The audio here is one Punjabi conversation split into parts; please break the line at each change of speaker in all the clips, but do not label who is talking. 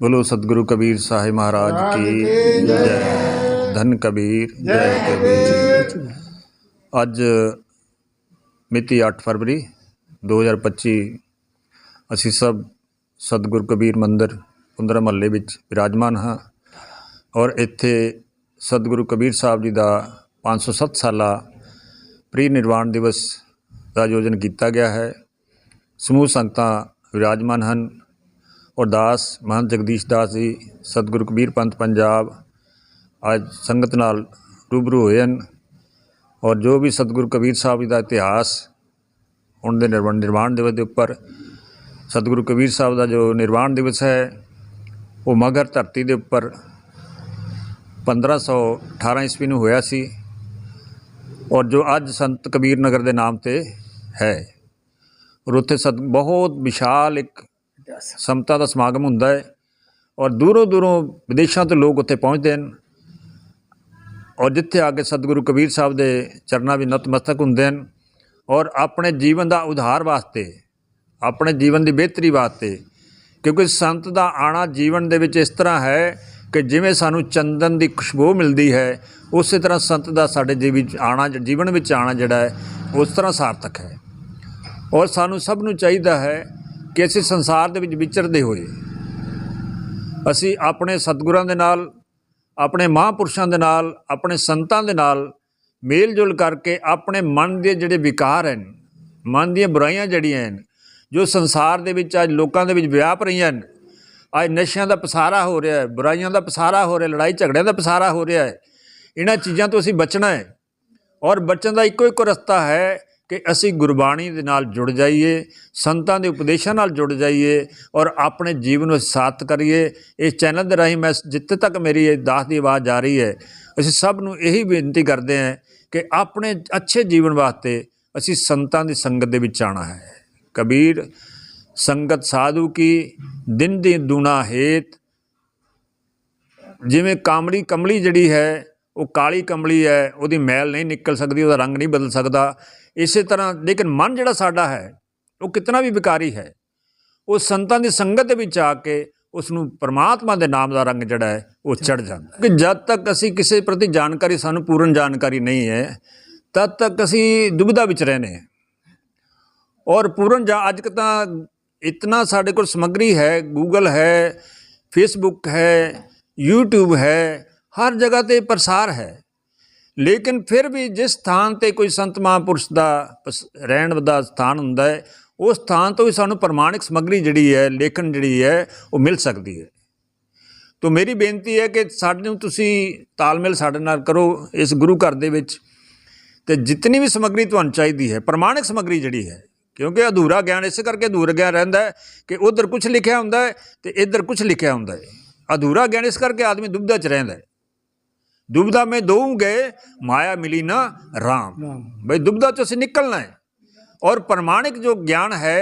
बोलो सदगुरु कबीर साहिब महाराज की जय धन कबीर जय कबीर ਅੱਜ ਮਿਤੀ 8 ਫਰਵਰੀ 2025 ਅਸੀਂ ਸਭ ਸਤਿਗੁਰ ਕਬੀਰ ਮੰਦਿਰ ਕੁੰਦਰਾ ਮਹੱਲੇ ਵਿੱਚ ਵਿਰਾਜਮਾਨ ਹਾਂ ਔਰ ਇੱਥੇ ਸਤਿਗੁਰੂ ਕਬੀਰ ਸਾਹਿਬ ਜੀ ਦਾ 507 ਸਾਲਾ ਪ੍ਰੀ ਨਿਰਵਾਣ ਦਿਵਸ ਦਾ ਆਯੋਜਨ ਕੀਤਾ ਗਿਆ ਹੈ ਸਮੂਹ ਸੰਗਤਾਂ ਵਿਰਾਜਮਾਨ ਹਨ ਔਰ ਦਾਸ ਮਹੰਤ ਜਗਦੀਸ਼ ਦਾਸ ਜੀ, ਸਤਿਗੁਰੂ ਕਬੀਰ ਪੰਥ ਪੰਜਾਬ, ਅੱਜ ਸੰਗਤ ਨਾਲ ਰੂਬਰੂ ਹੋਏ ਹਨ ਔਰ ਜੋ ਵੀ ਸਤਿਗੁਰੂ ਕਬੀਰ ਸਾਹਿਬ ਜੀ ਦਾ ਇਤਿਹਾਸ ਉਹਨਾਂ ਦੇ ਨਿਰਵਾਣ ਨਿਰਵਾਣ ਦਿਵਸ ਦੇ ਉੱਪਰ ਸਤਿਗੁਰੂ ਕਬੀਰ ਸਾਹਿਬ ਦਾ ਜੋ ਨਿਰਵਾਣ ਦਿਵਸ ਹੈ, ਉਹ ਮਗਰ ਧਰਤੀ ਦੇ ਉੱਪਰ 1518 ਈਸਵੀ ਨੂੰ ਹੋਇਆ ਸੀ ਔਰ ਜੋ ਅੱਜ ਸੰਤ ਕਬੀਰ ਨਗਰ ਦੇ ਨਾਮ ਤੇ ਹੈ ਔਰ ਉੱਥੇ ਸਤ, ਬਹੁਤ ਵਿਸ਼ਾਲ ਇੱਕ ਸਮਤਾ ਦਾ ਸਮਾਗਮ ਹੁੰਦਾ ਹੈ ਔਰ ਦੂਰੋਂ ਦੂਰੋਂ ਵਿਦੇਸ਼ਾਂ ਤੋਂ ਲੋਕ ਉੱਥੇ ਪਹੁੰਚਦੇ ਹਨ। ਔਰ ਜਿੱਥੇ ਆ ਕੇ ਸਤਿਗੁਰੂ ਕਬੀਰ ਸਾਹਿਬ ਦੇ ਚਰਨਾਂ ਵਿੱਚ ਨਤਮਸਤਕ ਹੁੰਦੇ ਹਨ ਔਰ ਆਪਣੇ ਜੀਵਨ ਦਾ ਉਧਾਰ ਵਾਸਤੇ, ਆਪਣੇ ਜੀਵਨ ਦੀ ਬਿਹਤਰੀ ਵਾਸਤੇ, ਕਿਉਂਕਿ ਸੰਤ ਦਾ ਆਣਾ ਜੀਵਨ ਦੇ ਵਿੱਚ ਇਸ ਤਰ੍ਹਾਂ ਹੈ ਕਿ ਜਿਵੇਂ ਸਾਨੂੰ ਚੰਦਨ ਦੀ ਖੁਸ਼ਬੂ ਮਿਲਦੀ ਹੈ, ਉਸੇ ਤਰ੍ਹਾਂ ਸੰਤ ਦਾ ਸਾਡੇ ਜੀਵਨ ਵਿੱਚ ਆਣਾ, ਜੀਵਨ ਵਿੱਚ ਆਣਾ ਜਿਹੜਾ ਹੈ, ਉਸ ਤਰ੍ਹਾਂ ਸਾਰਥਕ ਹੈ। ਔਰ ਸਾਨੂੰ ਸਭ ਨੂੰ ਚਾਹੀਦਾ ਹੈ ਕਿ ਅਸੀਂ ਸੰਸਾਰ ਦੇ ਵਿੱਚ ਵਿਚਰਦੇ ਹੋਏ ਅਸੀਂ ਆਪਣੇ ਸਤਿਗੁਰਾਂ ਦੇ ਨਾਲ, ਆਪਣੇ ਮਹਾਂਪੁਰਸ਼ਾਂ ਦੇ ਨਾਲ, ਆਪਣੇ ਸੰਤਾਂ ਦੇ ਨਾਲ ਮੇਲ ਜੁਲ ਕਰਕੇ ਆਪਣੇ ਮਨ ਦੇ ਜਿਹੜੇ ਵਿਕਾਰ ਹਨ, ਮਨ ਦੀਆਂ ਬੁਰਾਈਆਂ ਜਿਹੜੀਆਂ ਹਨ, ਜੋ ਸੰਸਾਰ ਦੇ ਵਿੱਚ ਅੱਜ ਲੋਕਾਂ ਦੇ ਵਿੱਚ ਵਿਆਪ ਰਹੀਆਂ ਹਨ, ਅੱਜ ਨਸ਼ਿਆਂ ਦਾ ਪਸਾਰਾ ਹੋ ਰਿਹਾ ਹੈ, ਬੁਰਾਈਆਂ ਦਾ ਪਸਾਰਾ ਹੋ ਰਿਹਾ ਲੜਾਈ ਝਗੜਿਆਂ ਦਾ ਪਸਾਰਾ ਹੋ ਰਿਹਾ ਹੈ, ਇਹਨਾਂ ਚੀਜ਼ਾਂ ਤੋਂ ਅਸੀਂ ਬਚਣਾ ਹੈ ਔਰ ਬਚਣ ਦਾ ਇੱਕੋ ਇੱਕੋ ਰਸਤਾ ਹੈ ਕਿ ਅਸੀਂ ਗੁਰਬਾਣੀ ਦੇ ਨਾਲ ਜੁੜ ਜਾਈਏ, ਸੰਤਾਂ ਦੇ ਉਪਦੇਸ਼ਾਂ ਨਾਲ ਜੁੜ ਜਾਈਏ ਔਰ ਆਪਣੇ ਜੀਵਨ ਨੂੰ ਸਾਥ ਕਰੀਏ। ਇਸ ਚੈਨਲ ਦੇ ਰਾਹੀਂ ਮੈਂ ਜਿੱਥੇ ਤੱਕ ਮੇਰੀ ਇਹ ਦਾਸ ਦੀ ਆਵਾਜ਼ ਆ ਰਹੀ ਹੈ, ਅਸੀਂ ਸਭ ਨੂੰ ਇਹੀ ਬੇਨਤੀ ਕਰਦੇ ਹਾਂ ਕਿ ਆਪਣੇ ਅੱਛੇ ਜੀਵਨ ਵਾਸਤੇ ਅਸੀਂ ਸੰਤਾਂ ਦੀ ਸੰਗਤ ਦੇ ਵਿੱਚ ਆਣਾ ਹੈ। ਕਬੀਰ, ਸੰਗਤ ਸਾਧੂ ਕੀ, ਦਿਨ ਦੀ ਦੁਨਾ ਹੇਤ। ਜਿਵੇਂ ਕਾਮੜੀ ਕਮਲੀ ਜਿਹੜੀ ਹੈ, ਉਹ ਕਾਲੀ ਕਮਲੀ ਹੈ, ਉਹਦੀ ਮੈਲ ਨਹੀਂ ਨਿਕਲ ਸਕਦੀ, ਉਹਦਾ ਰੰਗ ਨਹੀਂ ਬਦਲ ਸਕਦਾ। ਇਸੇ ਤਰ੍ਹਾਂ ਲੇਕਿਨ ਮਨ ਜਿਹੜਾ ਸਾਡਾ ਹੈ ਉਹ ਕਿਤਨਾ ਵੀ ਵਿਕਾਰੀ ਹੈ ਉਹ ਸੰਤਾਂ ਦੀ ਸੰਗਤ ਦੇ ਵਿੱਚ ਆ ਕੇ ਉਸ ਨੂੰ ਪ੍ਰਮਾਤਮਾ ਦੇ ਨਾਮ ਦਾ ਰੰਗ ਜਿਹੜਾ ਹੈ ਉਹ ਚੜ ਜਾਂਦਾ ਕਿ ਜਦ ਤੱਕ ਅਸੀਂ ਕਿਸੇ ਪ੍ਰਤੀ ਜਾਣਕਾਰੀ ਸਾਨੂੰ ਪੂਰਨ ਜਾਣਕਾਰੀ ਨਹੀਂ ਹੈ ਤਦ ਤੱਕ ਅਸੀਂ ਦੁਬਿਧਾ ਵਿੱਚ ਰਹਿੰਦੇ ਹਾਂ। ਔਰ ਪੂਰਨ ਜਾਂ ਅੱਜ ਤਾਂ ਇਤਨਾ ਸਾਡੇ ਕੋਲ ਸਮੱਗਰੀ ਹੈ ਗੂਗਲ ਹੈ ਫੇਸਬੁੱਕ ਹੈ YouTube ਹੈ ਹਰ ਜਗ੍ਹਾ ਤੇ ਪ੍ਰਸਾਰ ਹੈ। ਲੇਕਿਨ ਫਿਰ ਵੀ ਜਿਸ ਸਥਾਨ ਤੇ ਕੋਈ ਸੰਤ ਮਹਾਂਪੁਰਸ਼ ਦਾ ਪਸ- ਰਹਿਣ ਦਾ ਸਥਾਨ ਹੁੰਦਾ ਹੈ, ਉਸ ਸਥਾਨ ਤੋਂ ਵੀ ਸਾਨੂੰ ਪ੍ਰਮਾਣਿਕ ਸਮੱਗਰੀ ਜਿਹੜੀ ਹੈ, ਲੇਖਣ ਜਿਹੜੀ ਹੈ, ਉਹ ਮਿਲ ਸਕਦੀ ਹੈ। ਤੋ ਮੇਰੀ ਬੇਨਤੀ ਹੈ ਕਿ ਸਾਡੇ ਨੂੰ ਤੁਸੀਂ ਤਾਲਮੇਲ ਸਾਡੇ ਨਾਲ ਕਰੋ ਇਸ ਗੁਰੂ ਘਰ ਦੇ ਵਿੱਚ। ਤੇ ਜਿੰਨੀ ਵੀ ਸਮੱਗਰੀ ਤੁਹਾਨੂੰ ਚਾਹੀਦੀ ਹੈ, ਪ੍ਰਮਾਣਿਕ ਸਮੱਗਰੀ ਜਿਹੜੀ ਹੈ, ਕਿਉਂਕਿ ਅਧੂਰਾ ਗਿਆਨ ਇਸੇ ਕਰਕੇ ਅਧੂਰਾ ਗਿਆਨ ਰਹਿੰਦਾ ਹੈ ਕਿ ਉਧਰ ਕੁਝ ਲਿਖਿਆ ਹੁੰਦਾ ਹੈ ਤੇ ਇੱਧਰ ਕੁਝ ਲਿਖਿਆ ਹੁੰਦਾ ਹੈ। ਅਧੂਰਾ ਗਿਆਨ ਇਸ ਕਰਕੇ ਆਦਮੀ ਦੁਬਿਧਾ ਚ ਰਹਿੰਦਾ ਹੈ। ਦੁਬਿਧਾ ਮੈਂ ਦੋਉਂਗੇ ਮਾਇਆ ਮਿਲੀ ਨਾ ਰਾਮ ਬਈ ਦੁਬਿਧਾ ਤੋਂ ਅਸੀਂ ਨਿਕਲਣਾ ਹੈ ਔਰ ਪ੍ਰਮਾਣਿਕ ਜੋ ਗਿਆਨ ਹੈ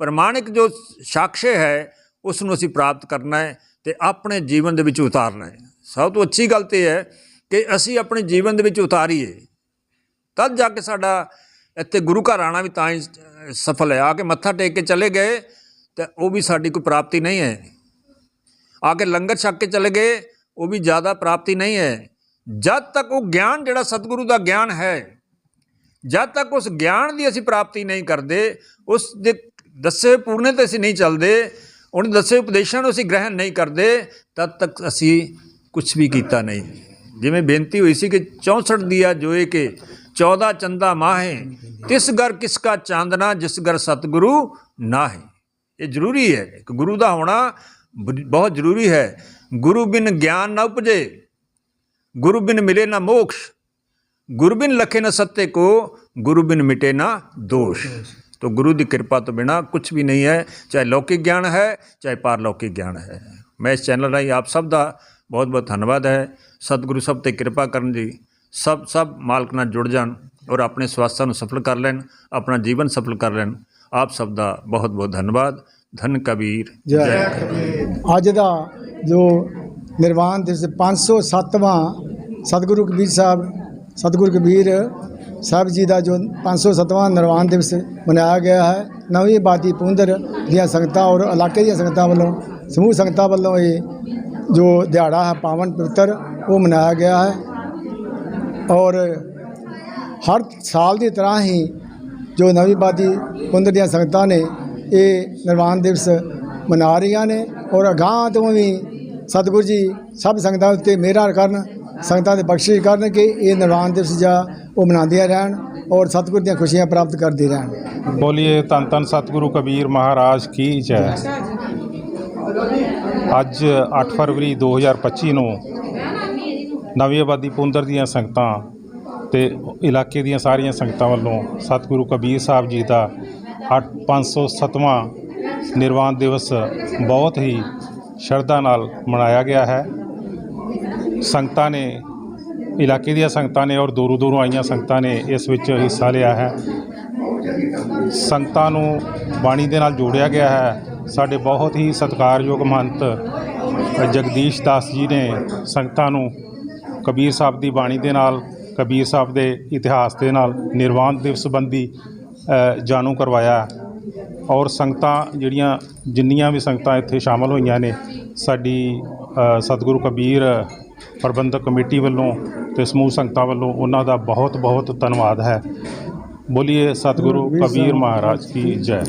ਪ੍ਰਮਾਣਿਕ ਜੋ ਸਾਕਸ਼ੇ ਹੈ ਉਸ ਨੂੰ ਅਸੀਂ ਪ੍ਰਾਪਤ ਕਰਨਾ ਹੈ ਤੇ ਆਪਣੇ ਜੀਵਨ ਦੇ ਵਿੱਚ ਉਤਾਰਨਾ ਹੈ ਸਭ ਤੋਂ ਅੱਛੀ ਗੱਲ ਤੇ ਹੈ ਕਿ ਅਸੀਂ ਆਪਣੇ ਜੀਵਨ ਦੇ ਵਿੱਚ ਉਤਾਰੀਏ ਤਦ ਜਾ ਕੇ ਸਾਡਾ ਇੱਥੇ ਗੁਰੂ ਘਰ ਆਣਾ ਵੀ ਤਾਂ ਹੀ ਸਫਲ ਹੈ ਆ ਕੇ ਮੱਥਾ ਟੇਕ ਕੇ ਚਲੇ ਗਏ ਤੇ ਉਹ ਵੀ ਸਾਡੀ ਕੋਈ ਪ੍ਰਾਪਤੀ ਨਹੀਂ ਹੈ ਆ ਕੇ ਲੰਗਰ ਛਕ ਕੇ ਚਲੇ ਗਏ ਉਹ ਵੀ ਜ਼ਿਆਦਾ ਪ੍ਰਾਪਤੀ ਨਹੀਂ ਹੈ ਜਦ ਤੱਕ ਉਹ ਗਿਆਨ ਜਿਹੜਾ ਸਤਿਗੁਰੂ ਦਾ ਗਿਆਨ ਹੈ, ਜਦ ਤੱਕ ਉਸ ਗਿਆਨ ਦੀ ਅਸੀਂ ਪ੍ਰਾਪਤੀ ਨਹੀਂ ਕਰਦੇ, ਉਸ ਦੇ ਦੱਸੇ ਪੂਰਨੇ ਤੇ ਅਸੀਂ ਨਹੀਂ ਚੱਲਦੇ, ਉਹਨੇ ਦੱਸੇ ਉਪਦੇਸ਼ਾਂ ਨੂੰ ਅਸੀਂ ਗ੍ਰਹਿਣ ਨਹੀਂ ਕਰਦੇ, ਤਦ ਤੱਕ ਅਸੀਂ ਕੁਝ ਵੀ ਕੀਤਾ ਨਹੀਂ। ਜਿਵੇਂ ਬੇਨਤੀ ਹੋਈ ਸੀ ਕਿ 64 ਦਿਆ ਜੋਏ ਕੇ 14 ਚੰਦਾ ਮਾਹੇ, ਤਿਸ ਗਰ ਕਿਸ ਕਾ ਚਾਂਦਨਾ, ਜਿਸ ਗਰ ਸਤਿਗੁਰੂ ਨਾਹੇ। ਇਹ ਜ਼ਰੂਰੀ ਹੈ ਕਿ ਗੁਰੂ ਦਾ ਹੋਣਾ ਬਹੁਤ ਜ਼ਰੂਰੀ ਹੈ। ਗੁਰੂ ਬਿਨ ਗਿਆਨ ਨਾ ਉਪਜੇ ਗੁਰੂ ਬਿਨ ਮਿਲੇ ਨਾ ਮੋਕਸ਼। ਗੁਰੂ ਬਿਨ ਲਖੇ ਨਾ ਸੱਤੇ ਕੋ ਗੁਰੂ ਬਿਨ ਮਿਟੇ ਨਾ ਦੋਸ਼। ਤੋ ਗੁਰੂ ਦੀ ਕਿਰਪਾ ਤੋਂ ਬਿਨਾ ਕੁਝ ਵੀ ਨਹੀਂ ਹੈ ਚਾਹੇ ਲੌਕਿਕ ਗਿਆਨ ਹੈ ਚਾਹੇ ਪਾਰਲੌਕਿਕ ਗਿਆਨ ਹੈ। ਮੈਂ ਇਸ ਚੈਨਲ ਰਾਹੀਂ ਆਪ ਸਭ ਦਾ ਬਹੁਤ ਬਹੁਤ ਧੰਨਵਾਦ ਹੈ। ਸਤਿਗੁਰੂ ਸਭ ਤੇ ਕਿਰਪਾ ਕਰਨ ਦੀ। ਸਭ ਸਭ ਮਾਲਕ ਨਾਲ ਜੁੜ ਜਾਣ ਔਰ ਆਪਣੇ ਸਵਾਸਾਂ ਨੂੰ ਸਫਲ ਕਰ ਲੈਣ ਆਪਣਾ ਜੀਵਨ ਸਫਲ ਕਰ ਲੈਣ। ਆਪ ਸਭ ਦਾ ਬਹੁਤ ਬਹੁਤ ਧੰਨਵਾਦ। ਧੰਨ ਕਬੀਰ।
ਜੈ ਅੱਜ ਦਾ ਜੋ ਨਿਰਵਾਣ ਦਿਵਸ 507ਵਾਂ ਸਤਿਗੁਰੂ ਕਬੀਰ ਸਾਹਿਬ, ਸਤਿਗੁਰੂ ਕਬੀਰ ਸਾਹਿਬ ਜੀ ਦਾ ਜੋ 507ਵਾਂ ਨਿਰਵਾਣ ਦਿਵਸ ਮਨਾਇਆ ਗਿਆ ਹੈ, ਨਵੀਂ ਬਾਦੀ ਪੁੰਦਰ ਦੀਆਂ ਸੰਗਤਾਂ ਔਰ ਇਲਾਕੇ ਦੀਆਂ ਸੰਗਤਾਂ ਵੱਲੋਂ, ਸਮੂਹ ਸੰਗਤਾਂ ਵੱਲੋਂ ਇਹ ਜੋ ਦਿਹਾੜਾ ਹੈ, ਪਾਵਨ ਪਵਿੱਤਰ, ਉਹ ਮਨਾਇਆ ਗਿਆ ਹੈ ਔਰ ਹਰ ਸਾਲ ਦੀ ਤਰ੍ਹਾਂ ਹੀ ਜੋ ਨਵੀਂ ਬਾਦੀ ਪੁੰਦਰ ਦੀਆਂ ਸੰਗਤਾਂ ਨੇ ਇਹ ਨਿਰਵਾਣ ਦਿਵਸ ਮਨਾ ਰਹੀਆਂ ਨੇ ਔਰ ਅਗਾਂਹ ਤੋਂ ਵੀ ਸਤਿਗੁਰੂ ਜੀ, ਸਭ ਸੰਗਤਾਂ ਉੱਤੇ ਮਿਹਰ ਕਰਨ, ਸੰਗਤਾਂ ਦੇ ਬਖਸ਼ਿਸ਼ ਕਰਨ ਕਿ ਇਹ ਨਿਰਵਾਣ ਦਿਵਸ ਜਾਂ ਉਹ ਮਨਾਉਂਦੀਆਂ ਰਹਿਣ ਔਰ ਸਤਿਗੁਰ ਦੀਆਂ ਖੁਸ਼ੀਆਂ ਪ੍ਰਾਪਤ ਕਰਦੇ ਰਹਿਣ।
ਬੋਲੀਏ, ਧੰਨ ਧੰਨ ਸਤਿਗੁਰੂ ਕਬੀਰ ਮਹਾਰਾਜ ਕੀ ਜੈ। ਅੱਜ 8 ਫਰਵਰੀ 2025 ਨੂੰ ਨਵੀਂ ਆਬਾਦੀ ਪੁੰਦਰ ਦੀਆਂ ਸੰਗਤਾਂ ਤੇ ਇਲਾਕੇ ਦੀਆਂ ਸਾਰੀਆਂ ਸੰਗਤਾਂ ਵੱਲੋਂ ਸਤਿਗੁਰੂ ਕਬੀਰ ਸਾਹਿਬ ਜੀ ਦਾ 8 507ਵਾਂ ਨਿਰਵਾਣ ਦਿਵਸ ਬਹੁਤ ਹੀ ਸ਼ਰਧਾ ਨਾਲ ਮਨਾਇਆ ਗਿਆ ਹੈ। ਸੰਗਤਾਂ ਨੇ, ਇਲਾਕੇ ਦੀਆਂ ਸੰਗਤਾਂ ਨੇ ਔਰ ਦੂਰੋਂ ਦੂਰੋਂ ਆਈਆਂ ਸੰਗਤਾਂ ਨੇ ਇਸ ਵਿੱਚ ਹਿੱਸਾ ਲਿਆ ਹੈ। ਸੰਗਤਾਂ ਨੂੰ ਬਾਣੀ ਦੇ ਨਾਲ ਜੋੜਿਆ ਗਿਆ ਹੈ। ਸਾਡੇ ਬਹੁਤ ਹੀ ਸਤਿਕਾਰਯੋਗ ਮਹੰਤ ਜਗਦੀਸ਼ ਦਾਸ ਜੀ ਨੇ ਸੰਗਤਾਂ ਨੂੰ ਕਬੀਰ ਸਾਹਿਬ ਦੀ ਬਾਣੀ ਦੇ ਨਾਲ, ਕਬੀਰ ਸਾਹਿਬ ਦੇ ਇਤਿਹਾਸ ਦੇ ਨਾਲ ਨਿਰਵਾਣ ਦਿਵਸ ਸੰਬੰਧੀ ਜਾਣੂ ਕਰਵਾਇਆ। ਔਰ ਸੰਗਤਾਂ ਜਿਹੜੀਆਂ ਜਿੰਨੀਆਂ ਵੀ ਸੰਗਤਾਂ ਇੱਥੇ ਸ਼ਾਮਲ ਹੋਈਆਂ ਨੇ ਸਾਡੀ ਸਤਿਗੁਰੂ ਕਬੀਰ ਪ੍ਰਬੰਧਕ ਕਮੇਟੀ ਵੱਲੋਂ ਤੇ ਸਮੂਹ ਸੰਗਤਾਂ ਵੱਲੋਂ ਉਹਨਾਂ ਦਾ ਬਹੁਤ ਬਹੁਤ ਧੰਨਵਾਦ ਹੈ। ਬੋਲੀਏ ਸਤਿਗੁਰੂ ਕਬੀਰ ਮਹਾਰਾਜ ਕੀ ਜੈ।